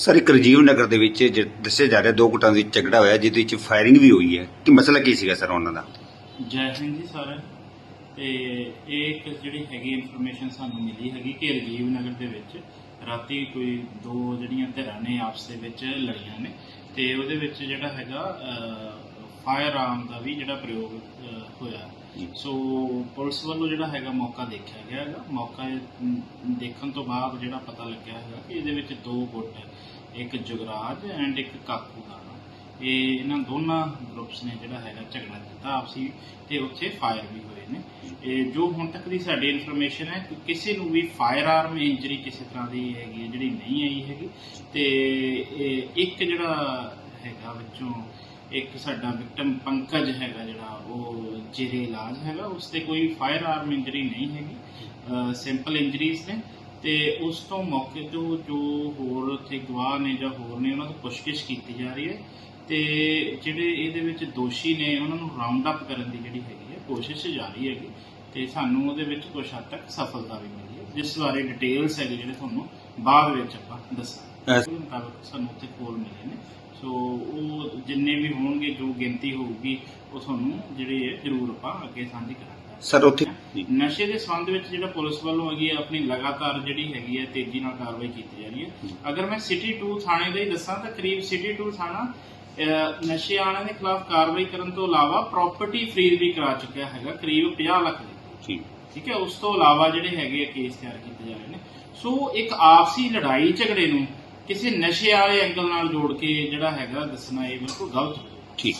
Sir, ਇੱਕ ਰਜੀਵ ਨਗਰ ਦੇ ਵਿੱਚ ਜ- ਦੱਸਿਆ ਜਾ ਰਿਹਾ ਦੋ ਗੁੱਟਾਂ ਦੇ ਵਿੱਚ ਝਗੜਾ ਹੋਇਆ, ਜਿਹਦੇ ਵਿੱਚ ਫਾਇਰਿੰਗ ਵੀ ਹੋਈ ਹੈ ਕਿ ਮਸਲਾ ਕੀ ਸੀਗਾ ਸਰ ਉਹਨਾਂ ਦਾ ਜੈ ਸਿੰਘ ਜੀ ਸਰ ਨੂੰ। ਤੇ ਇਹ ਇੱਕ ਜਿਹੜੀ ਹੈਗੀ ਇਨਫੋਰਮੇਸ਼ਨ ਸਾਨੂੰ ਮਿਲੀ ਹੈਗੀ ਕਿ ਰਜੀਵ ਨਗਰ ਦੇ ਵਿੱਚ ਰਾਤੀ ਕੋਈ ਦੋ ਜਿਹੜੀਆਂ ਧਿਰਾਂ ਨੇ ਆਪਸ ਦੇ ਵਿੱਚ ਲੜੀਆਂ ਨੇ, ਤੇ ਉਹਦੇ ਵਿੱਚ ਜਿਹੜਾ ਹੈਗਾ ਫਾਇਰ ਆਰਮ ਦਾ ਵੀ ਜਿਹੜਾ ਪ੍ਰਯੋਗ ਹੋਇਆ। ਸੋ ਪੁਲਿਸ ਵੱਲੋਂ ਜਿਹੜਾ ਹੈਗਾ ਮੌਕਾ ਦੇਖਿਆ ਗਿਆ ਹੈਗਾ। ਮੌਕਾ ਦੇਖਣ ਤੋਂ ਬਾਅਦ ਜਿਹੜਾ ਪਤਾ ਲੱਗਿਆ ਹੈਗਾ ਕਿ ਇਹਦੇ ਵਿੱਚ ਦੋ ਗੁੱਟ ਹੈ। ਇੱਕ ਜੁਗਰਾਜ ਐਂਡ ਇੱਕ ਕਾਕੂ ਦਾ ਇਹ ਇਹਨਾਂ ਦੋਨਾਂ ਗਰੁੱਪਸ ਨੇ ਜਿਹੜਾ ਹੈਗਾ ਝਗੜਾ ਕੀਤਾ ਆਪਸੀ ਤੇ ਉੱਥੇ ਫਾਇਰ ਵੀ ਹੋਏ ਨੇ। ਇਹ ਜੋ ਹੁਣ ਤੱਕ ਦੀ ਸਾਡੀ ਇਨਫੋਰਮੇਸ਼ਨ ਹੈ ਕਿ ਕਿਸੇ ਨੂੰ ਵੀ ਫਾਇਰ ਆਰਮ ਇੰਜਰੀ ਕਿਸੇ ਤਰ੍ਹਾਂ ਦੀ ਹੈਗੀ ਹੈ, ਜਿਹੜੀ ਨਹੀਂ ਆਈ ਹੈਗੀ। ਤੇ ਇਹ ਇੱਕ ਜਿਹੜਾ ਹੈਗਾ ਵਿੱਚੋਂ ਇੱਕ ਸਾਡਾ ਵਿਕਟਮ ਪੰਕਜ ਹੈਗਾ ਜਿਹੜਾ, ਉਹ ਜੇਰੇ ਇਲਾਜ ਹੈਗਾ ਉਸ ਤੇ ਕੋਈ ਫਾਇਰ ਆਰਮ ਇੰਜਰੀ ਨਹੀਂ ਹੈਗੀ ਸਿੰਪਲ ਇੰਜਰੀਜ਼ ਨੇ, ਤੇ ਉਸ ਤੋਂ ਮੌਕੇ ਤੋਂ ਜੋ ਹੋਰ ਉੱਥੇ ਗਵਾਹ ਨੇ ਜਾਂ ਹੋਰ ਨੇ, ਉਹਨਾਂ ਤੋਂ ਪੁੱਛਗਿੱਛ ਕੀਤੀ ਜਾ ਰਹੀ ਹੈ, ਤੇ ਜਿਹੜੇ ਇਹਦੇ ਵਿੱਚ ਦੋਸ਼ੀ ਨੇ, ਉਹਨਾਂ ਨੂੰ ਰਾਉਂਡ ਅਪ ਕਰਨ ਦੀ ਜਿਹੜੀ ਹੈਗੀ ਹੈ, ਕੋਸ਼ਿਸ਼ ਜਾਰੀ ਹੈਗੀ, ਤੇ ਸਾਨੂੰ ਉਹਦੇ ਵਿੱਚ ਕੁਝ ਹੱਦ ਤੱਕ ਸਫਲਤਾ ਵੀ ਮਿਲੀ ਹੈ, ਜਿਸ ਬਾਰੇ ਡਿਟੇਲਸ ਹੈਗੇ ਜਿਹੜੇ ਤੁਹਾਨੂੰ ਬਾਅਦ ਵਿੱਚ ਆਪਾਂ ਦੱਸਾਂਗੇ। ਮੁਤਾਬਕ ਸਾਨੂੰ ਉੱਥੇ ਕੋਲ ਮਿਲੇ ਨੇ। ਸੋ ਉਹ ਜਿੰਨੇ ਵੀ ਹੋਣਗੇ ਜੋ ਗਿਣਤੀ ਹੋਊਗੀ ਉਹ ਤੁਹਾਨੂੰ ਜਿਹੜੀ ਹੈ ਜ਼ਰੂਰ ਆਪਾਂ ਅੱਗੇ ਸਾਂਝੀ ਕਰਾਂਗੇ। ਸਰ ਉੱਥੇ। ਨਸ਼ੇ ਦੇ ਸੰਬੰਧ ਵਿੱਚ ਜਿਹੜਾ ਪੁਲਿਸ ਵੱਲੋਂ ਹੈਗੀ ਹੈ ਆਪਣੀ ਲਗਾਤਾਰ ਜਿਹੜੀ ਹੈਗੀ ਹੈ ਤੇਜ਼ੀ ਨਾਲ ਕਾਰਵਾਈ ਕੀਤੀ ਜਾ ਰਹੀ ਹੈ। ਅਗਰ ਮੈਂ ਸਿਟੀ 2 ਥਾਣੇ ਦਾ ਹੀ ਦੱਸਾਂ ਤਾਂ ਕਰੀਬ ਸਿਟੀ 2 ਥਾਣਾ ਨਸ਼ੇ ਆਣਿਆਂ ਦੇ ਖਿਲਾਫ ਕਾਰਵਾਈ ਕਰਨ ਤੋਂ ਇਲਾਵਾ ਪ੍ਰਾਪਰਟੀ ਫਰੀਜ਼ ਵੀ ਕਰਾ ਚੁੱਕਿਆ ਹੈਗਾ ਕਰੀਬ 50 ਲੱਖ ਦੀ। ਠੀਕ ਠੀਕ ਹੈ ਉਸ ਤੋਂ ਇਲਾਵਾ ਜਿਹੜੇ ਹੈਗੇ ਕੇਸ ਤਿਆਰ ਕੀਤੇ ਜਾ ਰਹੇ ਨੇ। ਸੋ ਇੱਕ ਆਪਸੀ ਲੜਾਈ ਝਗੜੇ ਨੂੰ ਕਿਸੇ ਨਸ਼ੇ ਵਾਲੇ ਐਂਗਲ ਨਾਲ ਜੋੜ ਕੇ ਜਿਹੜਾ ਹੈਗਾ ਦੱਸਣਾ ਇਹ ਬਿਲਕੁਲ ਗਲਤ ਠੀਕ।